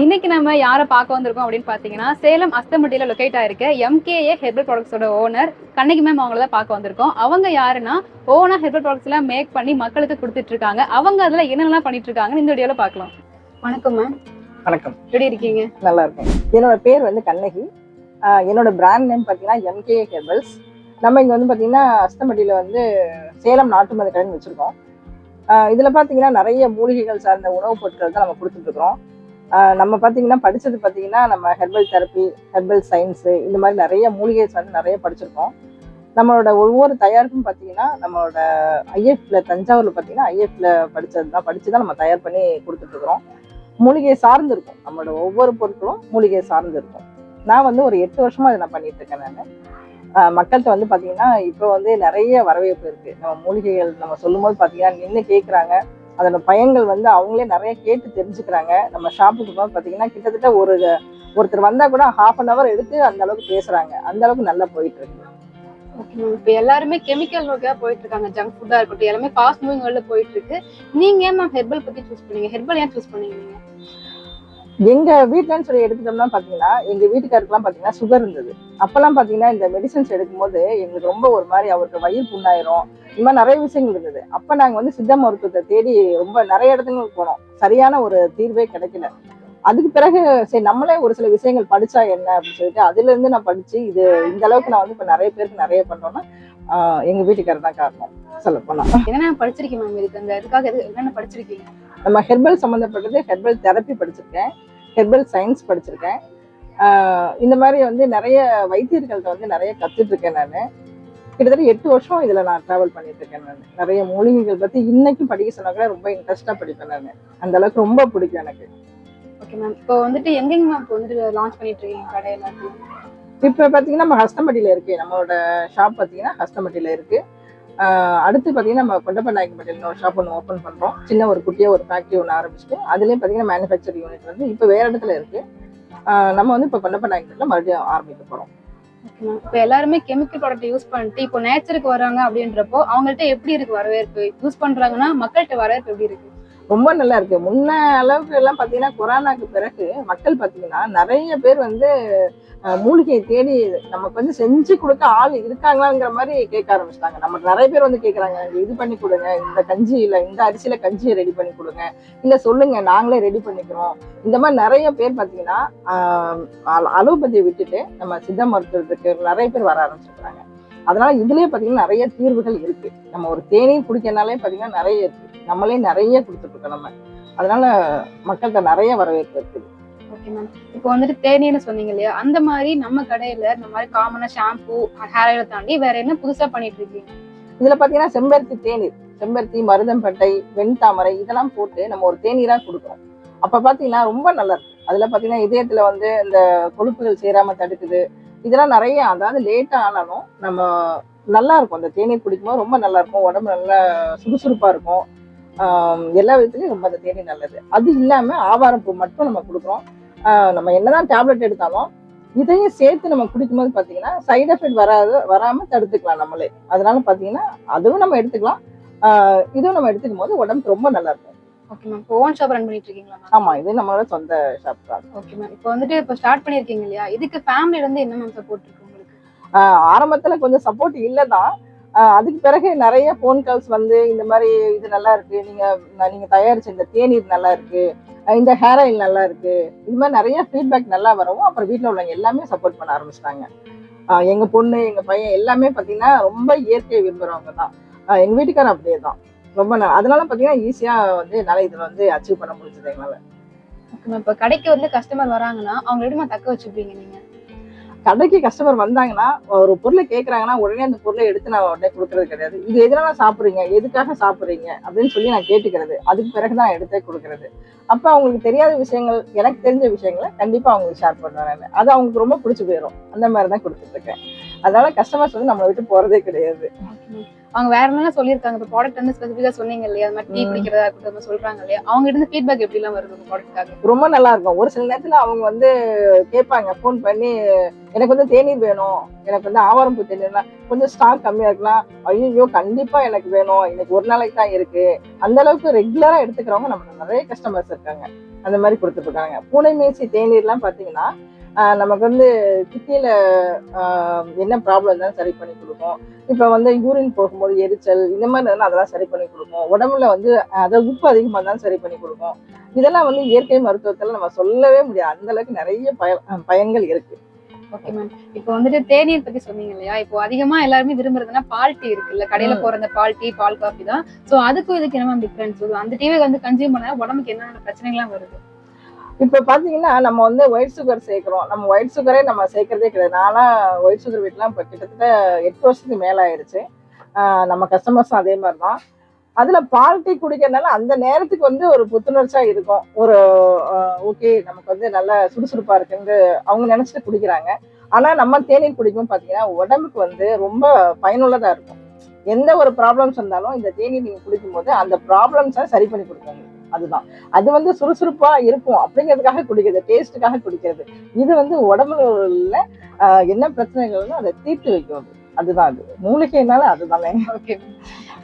இன்னைக்கு நம்ம யாரை பார்க்க வந்திருக்கோம் அப்படின்னு பாத்தீங்கன்னா சேலம் அஸ்தம்பட்டியில லொகேட் ஆயிருக்க எம்கேஏ ஹெர்பல் ப்ராடக்ட்ஸோட ஓனர் கண்ணகி மேம் அவங்கள தான் பார்க்க வந்திருக்கோம். அவங்க யாருன்னா ஓனா ஹெர்பல் ப்ராடக்ட்ஸ் எல்லாம் மேக் பண்ணி மக்களுக்கு கொடுத்துட்டு இருக்காங்க. அவங்க அதுல என்னென்னலாம் பண்ணிட்டு இருக்காங்கன்னு இந்த வீடியோல பார்க்கலாம். வணக்கம் மேம் வணக்கம். எப்படி இருக்கீங்க? நல்லா இருக்கேன். என்னோட பேர் வந்து கண்ணகி. என்னோட பிராண்ட் நேம் பார்த்தீங்கன்னா எம்கே ஹெர்பல்ஸ் நம்ம இங்கே வந்து பார்த்தீங்கன்னா அஸ்தம்பட்டியில் வந்து சேலம் நாட்டு மருந்து கடைன்னு வச்சுருக்கோம். இதில் பார்த்தீங்கன்னா நிறைய மூலிகைகள் சார்ந்த உணவுப் பொருட்கள் தான் நம்ம கொடுத்துட்ருக்குறோம் நம்ம பார்த்தீங்கன்னா படித்தது பார்த்தீங்கன்னா நம்ம ஹெர்பல் தெரப்பி ஹெர்பல் சயின்ஸு இந்த மாதிரி நிறைய மூலிகை சார்ந்து நிறைய படிச்சிருக்கோம். நம்மளோட ஒவ்வொரு தயாரிப்பும் பார்த்தீங்கன்னா நம்மளோட ஐஎஃப்ல தஞ்சாவூரில் பார்த்தீங்கன்னா ஐஎஃப்ல படித்தது தான் படித்து தான் நம்ம தயார் பண்ணி கொடுத்துட்ருக்குறோம் மூலிகை சார்ந்து இருக்கும். நம்மளோட ஒவ்வொரு பொருட்களும் மூலிகை சார்ந்து இருக்கும். நான் வந்து ஒரு எட்டு வருஷமாக இதை நான் பண்ணிட்டு இருக்கேன் நான். மக்கள்கிட்ட வந்து பார்த்தீங்கன்னா இப்போ வந்து நிறைய வரவேற்பு இருக்குது நம்ம மூலிகைகள் நம்ம சொல்லும்போது பார்த்தீங்கன்னா நின்று கேட்குறாங்க அதோட பயன்கள் வந்து அவங்களே நிறைய கேட்டு தெரிஞ்சுக்கிறாங்க. நம்ம ஷாப்புக்கு போது பார்த்தீங்கன்னா கிட்டத்தட்ட ஒரு ஒருத்தர் வந்தால் கூட ஹாஃப் அன் அவர் எடுத்து அந்த அளவுக்கு பேசுறாங்க. அந்த அளவுக்கு நல்லா போயிட்டு இருக்கு இப்போ எல்லாருமே கெமிக்கல் நோக்கியா போயிட்டு இருக்காங்க ஜங்க் ஃபுட்டா இருக்கட்டும் எல்லாமே ஃபாஸ்ட் மூவிங் வேர்ல்ட்ல போயிட்டு இருக்கு நீங்க ஏன் மேம் ஹெர்பல் பத்தி சூஸ் பண்ணீங்க? ஹெர்பல் ஏன் சூஸ் பண்ணீங்க? எங்க வீட்டுலன்னு சொல்லி எடுத்துட்டோம்னா பாத்தீங்கன்னா எங்க வீட்டுக்காருக்குலாம் பாத்தீங்கன்னா சுகர் இருந்தது. அப்பெல்லாம் பாத்தீங்கன்னா இந்த மெடிசன்ஸ் எடுக்கும்போது எங்களுக்கு ரொம்ப ஒரு மாதிரி அவருக்கு வயிறு புண்ணாயிரும். இந்த மாதிரி நிறைய விஷயங்கள் இருந்தது. அப்ப நாங்க வந்து சித்த மருத்துவத்தை தேடி ரொம்ப நிறைய இடத்துங்களுக்கு போனோம். சரியான ஒரு தீர்வே கிடைக்கல. அதுக்கு பிறகு சரி நம்மளே ஒரு சில விஷயங்கள் படிச்சா என்ன அப்படின்னு சொல்லிட்டு அதுல இருந்து நான் படிச்சு இது இந்த அளவுக்கு நான் வந்து இப்ப நிறைய பேருக்கு நிறைய பண்றோம்னா எங்க வீட்டுக்காரர் தான் காரணம். சொல்ல போனா. என்னென்ன படிச்சிருக்கீங்க மேம் இதுக்கு? அந்த இதுக்காக என்னென்ன படிச்சிருக்கீங்க? நம்ம ஹெர்பல் சம்மந்தப்பட்டது ஹெர்பல் தெரப்பி படிச்சிருக்கேன் ஹெர்பல் சயின்ஸ் படிச்சிருக்கேன். இந்த மாதிரி வந்து நிறைய வைத்தியர்கள்ட்ட வந்து நிறைய கத்துட்டு இருக்கேன் நான். கிட்டத்தட்ட எட்டு வருஷம் இதுல நான் டிராவல் பண்ணிட்டு இருக்கேன் நான். நிறைய மூலிகைகள் பத்தி இன்னைக்கும் படிக்க சொன்னா கூட ரொம்ப இன்ட்ரெஸ்டா படிப்பேன் நான். அந்த அளவுக்கு ரொம்ப பிடிக்கும் எனக்கு. ஓகே மேம் இப்போ வந்துட்டு எங்கெங்க மேம் இப்போ வந்துட்டு லான்ச் பண்ணிட்டு இருக்கீங்க கடையில? இப்போ பார்த்தீங்கன்னா நம்ம ஹஸ்தம்பட்டியில் இருக்கு. நம்மளோட ஷாப் பார்த்தீங்கன்னா ஹஸ்தம்பட்டியில் இருக்கு. ஆஹ் அடுத்து பார்த்தீங்கன்னா நம்ம கொண்டப்ப நாயக்கம்பட்டியில் ஒரு ஷாப் ஒன்று ஓப்பன் பண்ணுறோம் சின்ன ஒரு குட்டியாக ஒரு ஃபேக்ட்ரி ஒன்று ஆரம்பிச்சுட்டு அதுலேயும் பார்த்தீங்கன்னா மேனுஃபேக்சர் யூனிட் வந்து இப்போ வேறு இடத்துல இருக்குது நம்ம வந்து இப்போ கொண்டப்ப நாயக்கம்பட்டியில் மறுபடியும் ஆரம்பிக்க போகிறோம் இப்போ எல்லாருமே கெமிக்கல் ப்ராடக்ட் யூஸ் பண்ணிட்டு இப்போ நேச்சருக்கு வராங்க அப்படின்றப்போ அவங்கள்ட்ட எப்படி இருக்கு வரவேற்பு? யூஸ் பண்றாங்கன்னா மக்கள்கிட்ட வரவேற்பு எப்படி இருக்கு? ரொம்ப நல்லா இருக்கு முன்ன அளவுக்கு எல்லாம் பார்த்தீங்கன்னா கொரோனாக்கு பிறகு மக்கள் பார்த்தீங்கன்னா நிறைய பேர் வந்து மூலிகையை தேடி நமக்கு வந்து செஞ்சு கொடுக்க ஆள் இருக்காங்களாங்கிற மாதிரி கேட்க ஆரம்பிச்சிட்டாங்க நம்ம நிறைய பேர் வந்து கேட்குறாங்க இது பண்ணி கொடுங்க இந்த கஞ்சி இல்லை இந்த அரிசியில கஞ்சியை ரெடி பண்ணி கொடுங்க இல்லை சொல்லுங்க நாங்களே ரெடி பண்ணிக்கிறோம் இந்த மாதிரி நிறைய பேர் பார்த்தீங்கன்னா அலோபதியை விட்டுட்டு நம்ம சித்த மருத்துவத்துக்கு நிறைய பேர் வர ஆரம்பிச்சிருக்கிறாங்க அதனால இதுலயே பார்த்தீங்கன்னா நிறைய தீர்வுகள் இருக்கு. நம்ம ஒரு தேநீர் குடிக்கனாலே பார்த்தீங்கன்னா நிறைய இருக்கு. நம்மளே நிறைய கொடுத்துட்டு இருக்கோம் நம்ம. அதனால மக்கள்கிட்ட நிறைய வரவேற்பு இருக்குது. ஓகே மேம் இப்போ வந்துட்டு தேநீர்னு சொன்னீங்க இல்லையா? அந்த மாதிரி நம்ம கடையில இந்த மாதிரி காமனா ஷாம்பு ஹேர் ஆயில் தாண்டி வேற என்ன புதுசா பண்ணிட்டு இருக்கீங்க? இதுல பாத்தீங்கன்னா செம்பருத்தி தேநீர் செம்பருத்தி மருதம்பட்டை வெண்தாமரை இதெல்லாம் போட்டு நம்ம ஒரு தேநீரா கொடுக்குறோம். அப்ப பாத்தீங்கன்னா ரொம்ப நல்லா இருக்கு. அதுல பாத்தீங்கன்னா இதயத்துல வந்து இந்த கொழுப்புகள் சேராம தடுக்குது. இதெல்லாம் நிறைய அதாவது லேட்டா ஆனாலும் நம்ம நல்லா இருக்கும். அந்த தேநீர் குடிக்கும்போது ரொம்ப நல்லா இருக்கும். உடம்பு நல்லா சுறுசுறுப்பா இருக்கும். எல்லா விதத்துலையும் ரொம்ப அந்த தேநீர் நல்லது. அது இல்லாம ஆவாரம் பூ மட்டும் நம்ம கொடுக்குறோம். நம்ம என்னதான் டேப்லெட் எடுத்தாலும் இதையும் சேர்த்து நம்ம குடிக்கும்போது பார்த்தீங்கன்னா சைடு எஃபெக்ட் வராது வராம தடுத்துக்கலாம் நம்மளே. அதனால பார்த்தீங்கன்னா அதுவும் நம்ம எடுத்துக்கலாம். இதுவும் நம்ம எடுத்துக்கும் போது உடம்புக்கு ரொம்ப நல்லா இருக்கும். Okay ma'am own shop run பண்ணிட்டு இருக்கீங்களா மேம் ஆமா இது நம்மளோட சொந்த ஷாப் தான். ஓகே மேம் இப்போ வந்துட்டு இப்போ ஸ்டார்ட் பண்ணிருக்கீங்க இல்லையா? இதுக்கு ஃபேமிலில இருந்து என்ன மேம் சப்போர்ட் இருக்கு உங்களுக்கு? ஆரம்பத்துல கொஞ்சம் சப்போர்ட் இல்லதான் ஆஹ் அதுக்கு பிறகு நிறைய ஃபோன் கால்ஸ் வந்து இந்த மாதிரி இது நல்லா இருக்கு நீங்க நீங்க தயாரிச்ச இந்த தேநீர் நல்லா இருக்கு இந்த ஹேர் ஆயில் நல்லா இருக்கு இது மாதிரி நிறைய ஃபீட்பேக் நல்லா வரவும் அப்புறம் வீட்ல உள்ளவங்க எல்லாமே சப்போர்ட் பண்ண ஆரம்பிச்சிட்டாங்க. எங்க பொண்ணு எங்க பையன் எல்லாமே பாத்தீங்கன்னா ரொம்ப இயற்கையை விரும்புறவங்க தான். எங்க வீட்டுக்காரர் அப்படியே தான். ரொம்ப அதனால பாத்தீங்கன்னா ஈஸியா வந்து என்னால இதுல வந்து அச்சீவ் பண்ண முடிஞ்சது எங்களால இப்போ கடைக்கு வந்து கஸ்டமர் வராங்கன்னா அவங்க எப்படி தக்க வச்சுப்பீங்க நீங்க? கடைக்கு கஸ்டமர் வந்தாங்கன்னா ஒரு பொருளை கேட்குறாங்கன்னா உடனே அந்த பொருளை எடுத்து நான் உடனே கொடுக்கறது கிடையாது. இது எதனால சாப்பிட்றீங்க எதுக்காக சாப்பிட்றீங்க அப்படின்னு சொல்லி நான் கேட்டுக்கிறது. அதுக்கு பிறகு தான் எடுத்தே கொடுக்கறது. அப்போ அவங்களுக்கு தெரியாத விஷயங்கள் எனக்கு தெரிஞ்ச விஷயங்களை கண்டிப்பாக அவங்களுக்கு ஷேர் பண்ணுவேன் நான். அது அவங்களுக்கு ரொம்ப பிடிச்சி போயிடும் அந்த மாதிரி தான் கொடுத்துட்டு இருக்கேன். அதனால கஸ்டமர்ஸ் வந்து நம்மளை விட்டு போறதே கிடையாது. அவங்க வேற என்ன சொல்லியிருக்காங்க? இப்போ ப்ராடக்ட் வந்து ஸ்பெசிஃபிக்கா சொன்னீங்க இல்லையா? அது மாதிரி டீ ம். குடிக்கிறதா இருக்கட்டும் சொல்றாங்க இல்லையா? அவங்க இருந்து ஃபீட்பேக் எப்படி எல்லாம் வருது ப்ராடக்ட்காக ரொம்ப நல்லா இருக்கும். ஒரு சில நேரத்துல அவங்க வந்து கேட்பாங்க ஃபோன் பண்ணி எனக்கு வந்து தேநீர் வேணும். எனக்கு வந்து ஆவாரம்பூ தேநீர்னா கொஞ்சம் ஸ்டாக் கம்மியா இருக்கலாம் ஐயோ கண்டிப்பா எனக்கு வேணும். இன்னைக்கு ஒரு நாளைக்கு தான் இருக்கு. அந்த அளவுக்கு ரெகுலரா எடுத்துக்கிறவங்க நம்ம நிறைய கஸ்டமர்ஸ் இருக்காங்க. அந்த மாதிரி கொடுத்துட்டு இருக்காங்க. பூனை மேய்ச்சி தேநீர்லாம் பார்த்தீங்கன்னா நமக்கு வந்து கிட்னியில என்ன ப்ராப்ளம் இருந்தாலும் சரி பண்ணி கொடுக்கும் இப்போ வந்து யூரின் போகும்போது எரிச்சல் இந்த மாதிரி இருந்தாலும் அதெல்லாம் சரி பண்ணி கொடுக்கும் உடம்புல வந்து அதை உப்பு அதிகமாக இருந்தாலும் சரி பண்ணி கொடுக்கும் இதெல்லாம் வந்து இயற்கை மருத்துவத்தில் நம்ம சொல்லவே முடியாது. அந்த அளவுக்கு நிறைய பய பயன்கள் இருக்கு. ஓகே மேம் இப்போ வந்துட்டு தேநீர் பத்தி சொன்னீங்க இல்லையா? இப்போ அதிகமா எல்லாருமே விரும்புறதுன்னா பால் டீ இருக்குல்ல? கடையில. போற அந்த பால் டீ பால் காஃபி தான். சோ அதுக்கும் இதுக்கு என்ன மேம் டிஃபரன்ஸ் அந்த டீவை வந்து கன்சியூம் பண்ணா உடம்புக்கு என்னென்ன பிரச்சனைகள்லாம் வருது? இப்போ பார்த்தீங்கன்னா நம்ம வந்து ஒயிட் சுகர் சேர்க்குறோம். நம்ம ஒயிட் சுகரே நம்ம சேர்க்கறதே கிடையாது. நானும் ஒயிட் சுகர் வீட்லாம் இப்போ கிட்டத்தட்ட எட்டு வருஷத்துக்கு மேலே ஆயிடுச்சு நம்ம கஸ்டமர்ஸும் அதே மாதிரி தான் அதில் பால் டீ குடிக்கிறதுனால அந்த நேரத்துக்கு வந்து ஒரு புத்துணர்ச்சியாக இருக்கும். ஒரு ஓகே நமக்கு வந்து நல்ல சுறுசுறுப்பாக இருக்குன்னு அவங்க நினச்சிட்டு குடிக்கிறாங்க. ஆனால் நம்ம தேநீர் குடிக்கும் பார்த்தீங்கன்னா உடம்புக்கு வந்து ரொம்ப பயனுள்ளதாக இருக்கும். எந்த ஒரு ப்ராப்ளம்ஸ் இருந்தாலும் இந்த தேநீர் நீங்கள் குடிக்கும்போது அந்த ப்ராப்ளம்ஸை சரி பண்ணி கொடுக்கும் அதுதான். அது வந்து சுறுசுறுப்பா இருக்கும் அப்படிங்கிறதுக்காக குடிக்கிறது டேஸ்ட்டுக்காக குடிக்கிறது. இது வந்து உடம்புல உள்ள என்ன பிரச்சனைகள் அதை தீர்த்து வைக்கும் அது அதுதான் அது. மூலிகைனால அதுதானே. ஓகே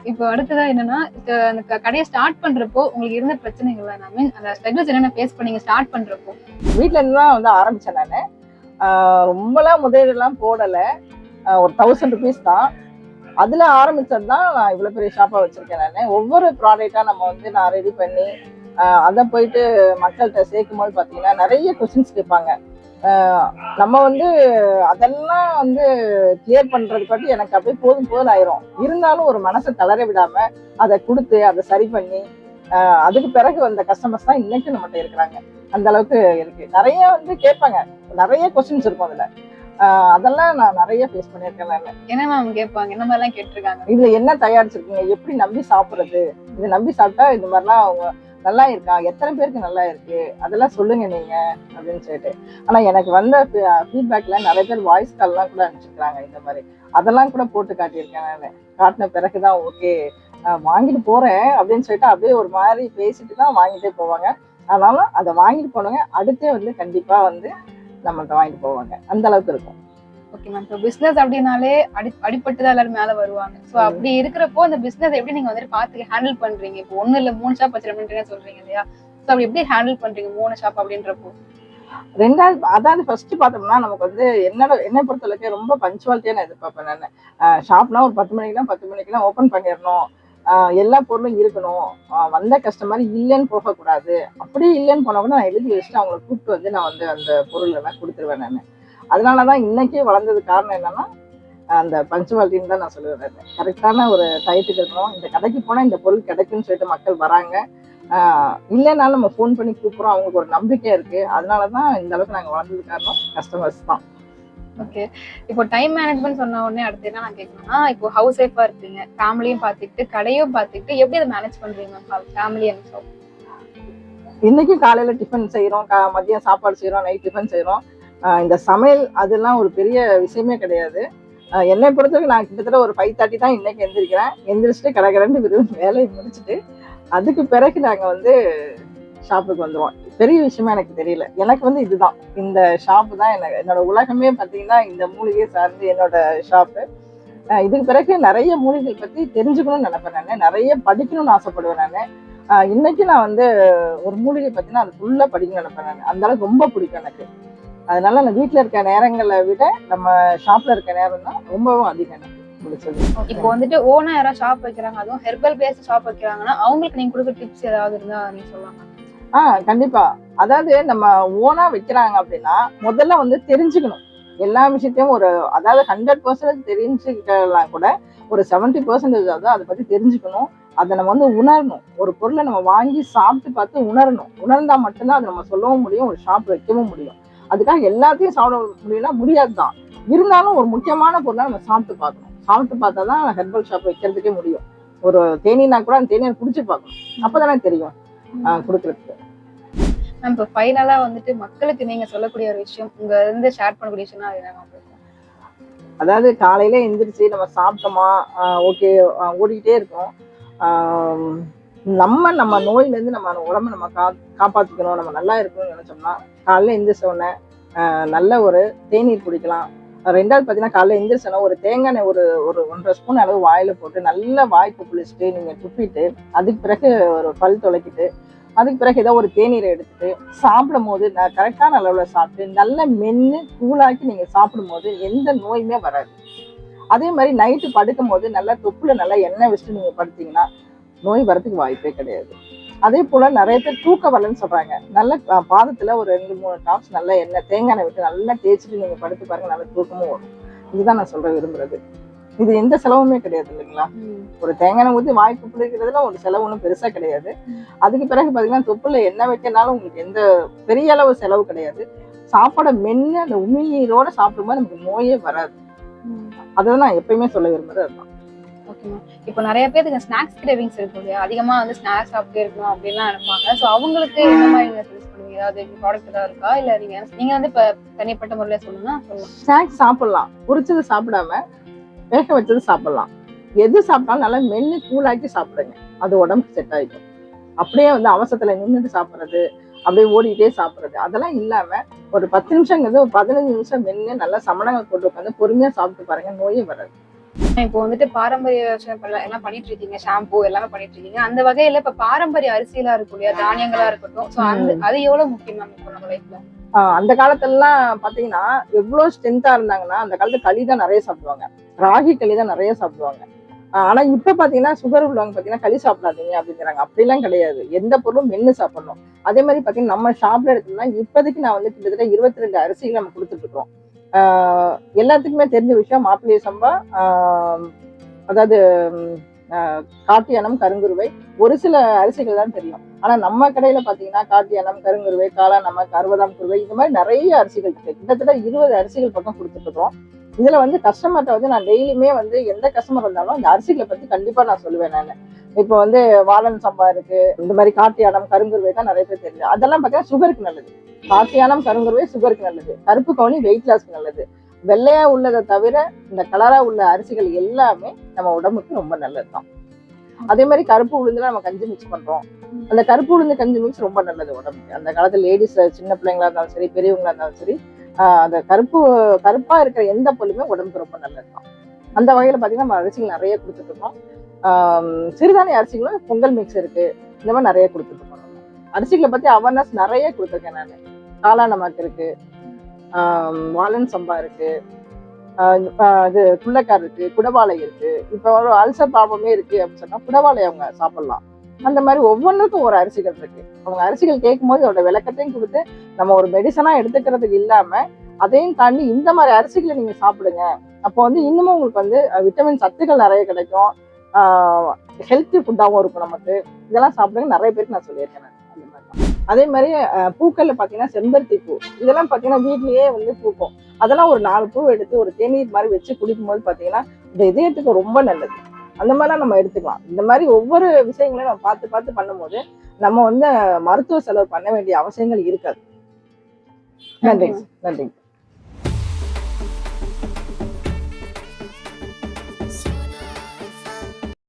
இப்போ அடுத்ததா என்னன்னா அந்த கடையை ஸ்டார்ட் பண்றப்போ உங்களுக்கு இருந்த பிரச்சனைகள் மீன் அந்த ஸ்ட்ரகிள்ஸ் என்னென்ன ஃபேஸ் பண்ணீங்க ஸ்டார்ட் பண்றப்போ? வீட்ல இருந்து தான் வந்து ஆரம்பிச்சேன் நான். ரொம்பலாம் முதலீடுலாம் போடல. ஒரு தௌசண்ட் ருபீஸ் தான். அதுல ஆரம்பித்தது தான் நான் இவ்வளவு பெரிய ஷாப்பா வச்சிருக்கேன் நான். ஒவ்வொரு ப்ராடக்டா நம்ம வந்து நான் ரெடி பண்ணி அதை போயிட்டு மக்கள்கிட்ட சேர்க்கும் போது பாத்தீங்கன்னா நிறைய கொஸ்டின்ஸ் கேட்பாங்க. நம்ம வந்து அதெல்லாம் வந்து கிளியர் பண்றதுக்காட்டி எனக்கு அப்படியே போதும் போதும் ஆயிரும். இருந்தாலும் ஒரு மனசை தளர விடாம அதை கொடுத்து அதை சரி பண்ணி அதுக்கு பிறகு வந்த கஸ்டமர்ஸ் தான் இன்னைக்கு நம்மகிட்ட இருக்கிறாங்க. அந்த அளவுக்கு இருக்கு. நிறைய வந்து கேட்பாங்க. நிறைய கொஸ்டின்ஸ் இருக்கும் அதுல. அதெல்லாம் நான் நிறைய ஃபேஸ் பண்ணியிருக்கேன் நான். என்ன மேம் கேட்பாங்க என்ன மாதிரிலாம் கேட்டிருக்காங்க. இதுல என்ன தயாரிச்சிருக்கீங்க எப்படி நம்பி சாப்பிடுறது? இது நம்பி சாப்பிட்டா இந்த மாதிரிலாம் அவங்க நல்லா இருக்கா? எத்தனை பேருக்கு நல்லா இருக்கு? அதெல்லாம் சொல்லுங்க நீங்க அப்படின்னு சொல்லிட்டு. ஆனா எனக்கு வந்த ஃபீட்பேக்ல நிறைய பேர் வாய்ஸ் கால்லாம் கூட அனுப்பிச்சிருக்காங்க இந்த மாதிரி. அதெல்லாம் கூட போட்டு காட்டியிருக்கேன் நான். காட்டின பிறகுதான் ஓகே வாங்கிட்டு போறேன் அப்படின்னு சொல்லிட்டு அப்படியே ஒரு மாதிரி பேசிட்டு தான் வாங்கிட்டே போவாங்க. அதனால அதை வாங்கிட்டு போனவங்க அடுத்தே வந்து கண்டிப்பா வந்து நம்மள்ட்ட வாங்கிட்டு போவாங்க. அந்த அளவுக்கு இருக்கும். ஓகே மேம் இப்போ பிசினஸ் அப்படின்னாலே அடி அடிப்பட்டு தான் எல்லாரும் மேல வருவாங்க. சோ ம். அப்படி இருக்கிறப்போ அந்த பிசினஸ் எப்படி நீங்க வந்துட்டு பாத்து ஹேண்டில் பண்றீங்க? இப்போ ஒண்ணு இல்ல மூணு ஷாப் வச்சிருக்கீங்க சொல்றீங்க இல்லையா? சோ அப்படி எப்படி ஹேண்டில் பண்றீங்க மூணு ஷாப் அப்படின்றப்போ? ரெண்டாவது அதாவது ஃபர்ஸ்ட் பார்த்தோம்னா நமக்கு வந்து என்னோட என்னை பொறுத்தளவுக்கு ரொம்ப பஞ்சுவாலிட்டியா நான் எதிர்பார்ப்பேன் நான். ஷாப்னா ஒரு பத்து மணிக்கெல்லாம் பத்து மணிக்கெல்லாம் ஓப்பன் பண்ணிடணும். எல்லா பொருளும் இருக்கணும். வந்த கஸ்டமர் இல்லைன்னு போகக்கூடாது. அப்படி இல்லைன்னு போனால் கூட நான் எழுதி வச்சுட்டு அவங்களை கூப்பிட்டு வந்து நான் வந்து அந்த பொருள் எல்லாம் கொடுத்துருவேன் நான். அதனால தான் இன்னைக்கே வளர்ந்தது காரணம் என்னன்னா அந்த பஞ்சுவாலிட்டின்னு தான் நான் சொல்லுவேன் கரெக்டான ஒரு டயத்துக்கு இருக்கணும். இந்த கடைக்கு போனால் இந்த பொருள் கிடைக்கும்னு சொல்லிட்டு மக்கள் வராங்க. இல்லைனாலும் நம்ம ஃபோன் பண்ணி கூப்பிட்றோம். அவங்களுக்கு ஒரு நம்பிக்கை இருக்குது அதனால தான் இந்த அளவுக்கு நாங்கள் வளர்ந்தது காரணம் கஸ்டமர்ஸ் தான். ஓகே. இப்போ டைம் மேனேஜ்மெண்ட் சொன்ன உடனே அடுத்து என்ன நான் கேட்கணும்னா இப்போ ஹவுஸ் ஒய்ஃபா இருக்கீங்க ஃபேமிலியும் பார்த்துக்கிட்டு கடையும் பார்த்துக்கிட்டு எப்படி அதை மேனேஜ் பண்றீங்க ஃபேமிலி அண்ட் ஷாப் இன்னைக்கும் காலையில டிஃபன் செய்கிறோம் மதியம் சாப்பாடு செய்கிறோம் நைட் டிஃபன் செய்கிறோம் இந்த சமையல் அதெல்லாம் ஒரு பெரிய விஷயமே கிடையாது. என்னை பொறுத்தவரைக்கும் நான் கிட்டத்தட்ட ஒரு ஃபைவ் தேர்ட்டி தான் இன்னைக்கு எந்திரிக்கிறேன். எந்திரிச்சிட்டு கடை கடைன்னு விரும்பி வேலையை முடிச்சுட்டு அதுக்கு பிறகு நாங்கள் வந்து ஷாப்புக்கு வந்துடுவோம் பெரிய விஷயமா எனக்கு தெரியல. எனக்கு வந்து இதுதான். இந்த ஷாப்பு தான் எனக்கு என்னோட உலகமே பார்த்தீங்கன்னா இந்த மூலிகையை சார்ந்து என்னோட ஷாப்பு. இதுக்கு பிறகு நிறைய மூலிகைகள் பற்றி தெரிஞ்சுக்கணும்னு நினைப்பேன் நான். நிறைய படிக்கணும்னு ஆசைப்படுவேன் நான். இன்னைக்கு நான் வந்து ஒரு மூலிகை பற்றினா அது ஃபுல்லாக படிக்கணும்னு நினைப்பேன் நான். அந்த அளவுக்கு ரொம்ப பிடிக்கும் எனக்கு. அதனால நான் வீட்டில் இருக்க நேரங்களை விட நம்ம ஷாப்ல இருக்க நேரம் தான் ரொம்பவும் அதிகம் எனக்கு பிடிச்சது. இப்போ வந்துட்டு ஓனா யாராவது ஷாப் வைக்கிறாங்க அதுவும் ஹெர்பல் பேஸ்ட் ஷாப் வைக்கிறாங்கன்னா அவங்களுக்கு நீங்க கொடுக்குற டிப்ஸ் ஏதாவது இருந்தா நீங்க சொல்லலாம்? ஆ கண்டிப்பா. அதாவது நம்ம ஓனா வைக்கிறாங்க அப்படின்னா முதல்ல வந்து தெரிஞ்சுக்கணும். எல்லா விஷயத்தையும் ஒரு அதாவது ஹண்ட்ரட் பர்சன்டேஜ் தெரிஞ்சுக்கலாம் கூட ஒரு செவன்டி பர்சன்டேஜ் அதாவது அதை பத்தி தெரிஞ்சுக்கணும். அதை நம்ம வந்து உணரணும். ஒரு பொருளை நம்ம வாங்கி சாப்பிட்டு பார்த்து உணரணும். உணர்ந்தா மட்டும்தான் அதை நம்ம சொல்லவும் முடியும் ஒரு ஷாப் வைக்கவும் முடியும். அதுக்காக எல்லாத்தையும் சாப்பிட முடியும்னா முடியாது தான் இருந்தாலும் ஒரு முக்கியமான பொருளை நம்ம சாப்பிட்டு பார்க்கணும். சாப்பிட்டு பார்த்தா தான் ஹெர்பல் ஷாப் வைக்கிறதுக்கே முடியும். ஒரு தேனீனா கூட அந்த தேநீர் குடிச்சு பார்க்கணும். அப்போதானே தெரியும். கொடுக்கறதுக்கு. மேம் இப்போ ஃபைனலா வந்துட்டு மக்களுக்கு நீங்க சொல்லக்கூடிய ஒரு விஷயம் உங்க இருந்து ஷேர் பண்ணக்கூடிய விஷயம்னா அது என்ன? அதாவது காலையில எந்திரிச்சு நம்ம சாப்பிட்டோமா ஓகே ஓடிக்கிட்டே இருக்கோம். ஆஹ் நம்ம நம்ம நோயில இருந்து நம்ம உடம்ப நம்ம கா காப்பாத்திக்கணும். நம்ம நல்லா இருக்கணும்னு நினைச்சோம்னா காலையில எந்திரிச்ச உடனே ஆஹ் நல்ல ஒரு தேநீர் குடிக்கலாம். ரெண்டாவது பார்த்தீங்கன்னா காலைல எந்திரிச்சோன்னா ஒரு தேங்காய் எண்ணெய் ஒரு ஒரு ஒன்றரை ஸ்பூன் அளவு வாயில் போட்டு நல்லா வாய்ப்பு குளிச்சுட்டு நீங்கள் துப்பிட்டு அதுக்கு பிறகு ஒரு பல் துளைக்கிட்டு அதுக்கு பிறகு ஏதோ ஒரு தேநீரை எடுத்துட்டு சாப்பிடும் போது கரெக்டான அளவில் சாப்பிட்டு நல்ல மென்று கூலாக்கி நீங்கள் சாப்பிடும் போது எந்த நோயுமே வராது. அதே மாதிரி நைட்டு படுக்கும் போது நல்லா தொப்புல நல்லா எண்ணெய் வச்சுட்டு நீங்கள் படுத்தீங்கன்னா நோய் வரத்துக்கு வாய்ப்பே கிடையாது. அதே போல நிறைய பேர் தூக்க வரலன்னு சொல்றாங்க. நல்ல பாதத்துல ஒரு ரெண்டு மூணு டாப்ஸ் நல்ல எண்ணெய் தேங்காய் எண்ணெய் விட்டு நல்லா தேய்ச்சிட்டு நீங்க படுத்து பாருங்க நல்ல தூக்கமும் வரும். இதுதான் நான் சொல்ற விரும்புறது. இது எந்த செலவுமே கிடையாது இல்லைங்களா? ஒரு தேங்காய் ஊற்றி வாய்ப்பு பிடிக்கிறதுல ஒரு செலவு ஒன்றும் பெருசா கிடையாது. அதுக்கு பிறகு பாத்தீங்கன்னா தொப்புல எண்ணெய் வைக்கிறனால உங்களுக்கு எந்த பெரிய அளவு செலவு கிடையாது. சாப்பாடை மென்னு அந்த உமிழ்நீரோட சாப்பிடும்போது நமக்கு நோயே வராது. அதை நான் எப்பயுமே சொல்ல விரும்புறது அதுதான். இருக்கணும் இப்போ நிறைய பேருக்கு ஸ்நாக்ஸ் கிரேவிங்ஸ் இருக்கும் இல்லையா? அதிகமா வந்து ஸ்நாக்ஸ் சாப்பிட்டே இருக்கணும் அப்படின்லாம் நினைப்பாங்க. ஸோ அவங்களுக்கு என்ன மாதிரி நீங்க சஜஸ்ட் பண்ணுவீங்க? ஏதாவது ப்ராடக்ட் ஏதாவது இருக்கா? இல்ல நீங்க நீங்க வந்து இப்ப தனிப்பட்ட முறையில சொல்லணும்னா சொல்லலாம். ஸ்நாக்ஸ் சாப்பிடலாம். பொரிச்சது சாப்பிடாம வேக வச்சது சாப்பிடலாம். எது சாப்பிட்டாலும் நல்லா மென்னு கூலாக்கி சாப்பிடுங்க. அது உடம்புக்கு செட் ஆயிடும். அப்படியே வந்து அவசரத்துல நின்றுட்டு சாப்பிடுறது அப்படியே ஓடிட்டே சாப்பிடுறது. அதெல்லாம் இல்லாம ஒரு பத்து நிமிஷங்கிறது ஒரு பதினஞ்சு நிமிஷம் மென்னு நல்லா சமணங்கள் போட்டு உட்காந்து பொறுமையா சாப்பிட்டு பாருங்க. நோயே வராது. இப்போ வந்துட்டு பாரம்பரிய எல்லாம் எல்லாம் பண்ணிட்டு இருக்கீங்க. ஷாம்பு எல்லாமே பண்ணிட்டு இருக்கீங்க. அந்த வகையில இப்ப பாரம்பரிய அரிசியெல்லாம் இருக்கும் இல்லையா? தானியங்களா இருக்கட்டும். ஸோ அந்த அது எவ்வளவு முக்கியம் மேம் இப்போ நம்ம லைஃப்ல அந்த காலத்துலலாம் பாத்தீங்கன்னா எவ்வளவு ஸ்ட்ரென்த்தா இருந்தாங்கன்னா அந்த காலத்துல களி தான் நிறைய சாப்பிடுவாங்க. ராகி களி தான் நிறைய சாப்பிடுவாங்க. ஆனா இப்ப பாத்தீங்கன்னா சுகர் உள்ளவங்க பாத்தீங்கன்னா களி சாப்பிடாதீங்க அப்படிங்கிறாங்க. அப்படிலாம் கிடையாது. எந்த பொருளும் மென்னு சாப்பிடணும். அதே மாதிரி பாத்தீங்கன்னா நம்ம ஷாப்ல எடுத்தோம்னா இப்போதைக்கு நான் வந்து கிட்டத்தட்ட இருபத்தி ரெண்டு அரிசிகள் நம்ம கொடுத்துட்டு இருக்கோம் எல்லாத்துக்குமே தெரிஞ்ச விஷயம் மாப்பிள்ளை சம்பா ஆஹ் அதாவது ஆஹ் காட்டியானம் கருங்குருவை. ஒரு சில அரிசிகள் தான் தெரியும். ஆனா நம்ம கடையில பாத்தீங்கன்னா காட்டியானம் கருங்குருவை காளான் நமக்கு அறுபதாம் குருவை இந்த மாதிரி நிறைய அரிசிகள் இருக்கு. கிட்டத்தட்ட இருபது அரிசிகள் பக்கம் கொடுத்துட்டு இருக்கோம். இதுல வந்து கஸ்டமர்கிட்ட வந்து நான் டெய்லியுமே வந்து எந்த கஸ்டமர் வந்தாலும் அந்த அரிசிகளை பத்தி கண்டிப்பா நான் சொல்லுவேன் நான். இப்போ வந்து வாழன் சம்பா இருக்கு இந்த மாதிரி காட்டியானம் கருங்குருவை தான் நிறைய பேர் தெரியுது அதெல்லாம் பார்த்தீங்கன்னா சுகருக்கு நல்லது. காட்டியானம் கருங்குருவை சுகருக்கு நல்லது. கருப்பு கவுனி வெயிட் லாஸ்க்கு நல்லது. வெள்ளையா உள்ளதை தவிர இந்த கலரா உள்ள அரிசிகள் எல்லாமே நம்ம உடம்புக்கு ரொம்ப நல்லது தான் அதே மாதிரி கருப்பு உளுந்துல நம்ம கஞ்சி மிக்ஸ் பண்றோம். அந்த கருப்பு உளுந்து கஞ்சி மிக்ஸ் ரொம்ப நல்லது உடம்புக்கு. அந்த காலத்துல லேடிஸ் சின்ன பிள்ளைங்களா இருந்தாலும் சரி பெரியவங்களா இருந்தாலும் சரி அந்த கருப்பு கருப்பா இருக்கிற எந்த பொருளுமே உடம்புக்கு ரொம்ப நல்லதுதான். அந்த வகையில பாத்தீங்கன்னா நம்ம அரிசிகள் நிறைய கொடுத்துட்டு இருக்கோம். சிறுதானிய அரிசிகளும் பொங்கல் மிக்ஸ் இருக்கு. இந்த மாதிரி நிறைய கொடுத்துட்டு இருக்கோம் அரிசிகளை பத்தி அவேர்னஸ் நிறைய கொடுத்துருக்கேன் நான். காளா நமக்கு இருக்கு. வாலன் வாழன் சம்பா இருக்கு. இது குள்ளக்கார் இருக்கு குடவாளை இருக்கு. இப்போ ஒரு அல்சர் ப்ராப்ளமே இருக்கு அப்படின்னு சொன்னா குடவாலை அவங்க சாப்பிடலாம். அந்த மாதிரி ஒவ்வொன்றுக்கும் ஒரு அரிசிகள் இருக்கு. அவங்க அரிசிகள் கேட்கும்போது அதோட விளக்கத்தையும் கொடுத்து நம்ம ஒரு மெடிசனா எடுத்துக்கிறதுக்கு இல்லாம அதையும் தாண்டி இந்த மாதிரி அரிசிகளை நீங்க சாப்பிடுங்க. அப்போ வந்து இன்னமும் உங்களுக்கு வந்து விட்டமின் சத்துக்கள் நிறைய கிடைக்கும். ஹெல்த்தி ஃபுட்டாகவும் இருக்கும் நமக்கு. இதெல்லாம் சாப்பிடுங்க. நிறைய பேருக்கு நான் சொல்லியிருக்கேன் அதே மாதிரி பூக்கள்ல பாத்தீங்கன்னா செம்பருத்தி பூ. இதெல்லாம் பாத்தீங்கன்னா வீட்லயே வந்து பூக்கும். அதெல்லாம் ஒரு நாலு பூ எடுத்து ஒரு தேநீர் மாதிரி வச்சு குடிக்கும்போது பாத்தீங்கன்னா இந்த இதயத்துக்கு ரொம்ப நல்லது. அந்த மாதிரிலாம் நம்ம எடுத்துக்கலாம். இந்த மாதிரி ஒவ்வொரு விஷயங்களையும் நம்ம பார்த்து பார்த்து பண்ணும்போது நம்ம வந்து மருத்துவ செலவு பண்ண வேண்டிய அவசியங்கள் இருக்காது. நன்றி. நன்றி.